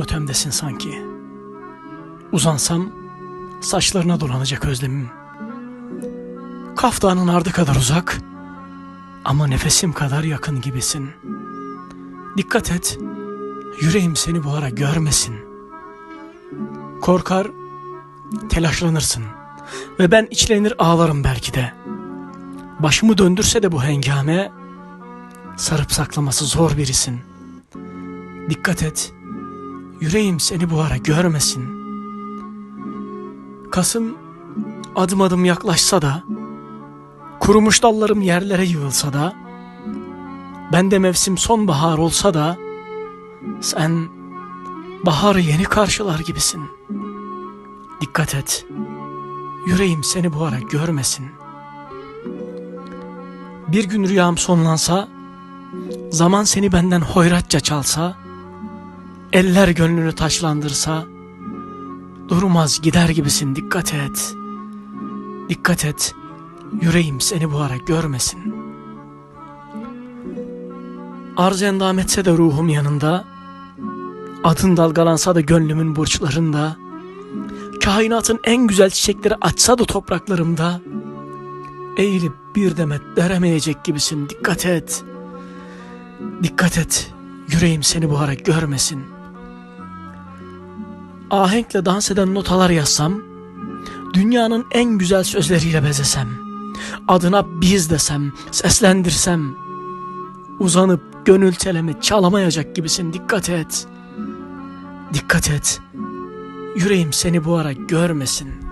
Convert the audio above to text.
Ötemdesin sanki. Uzansam saçlarına dolanacak özlemim. Kaftanın ardı kadar uzak ama nefesim kadar yakın gibisin. Dikkat et, yüreğim seni bu ara görmesin. Korkar, telaşlanırsın ve ben içlenir ağlarım belki de. Başımı döndürse de bu hengame, sarıp saklaması zor birisin. Dikkat et, yüreğim seni bu ara görmesin. Kasım adım adım yaklaşsa da, kurumuş dallarım yerlere yığılsa da, bende mevsim sonbahar olsa da, sen baharı yeni karşılar gibisin. Dikkat et, yüreğim seni bu ara görmesin. Bir gün rüyam sonlansa, zaman seni benden hoyratça çalsa, eller gönlünü taşlandırsa, durmaz gider gibisin dikkat et. Dikkat et, yüreğim seni bu ara görmesin. Arz endam etse de ruhum yanında, adın dalgalansa da gönlümün burçlarında, kainatın en güzel çiçekleri açsa da topraklarımda, eğilip bir demet veremeyecek gibisin dikkat et. Dikkat et, yüreğim seni bu ara görmesin. Ahenkle dans eden notalar yazsam, dünyanın en güzel sözleriyle bezesem, adına biz desem, seslendirsem, uzanıp gönül telemi çalamayacak gibisin dikkat et. Dikkat et, yüreğim seni bu ara görmesin.''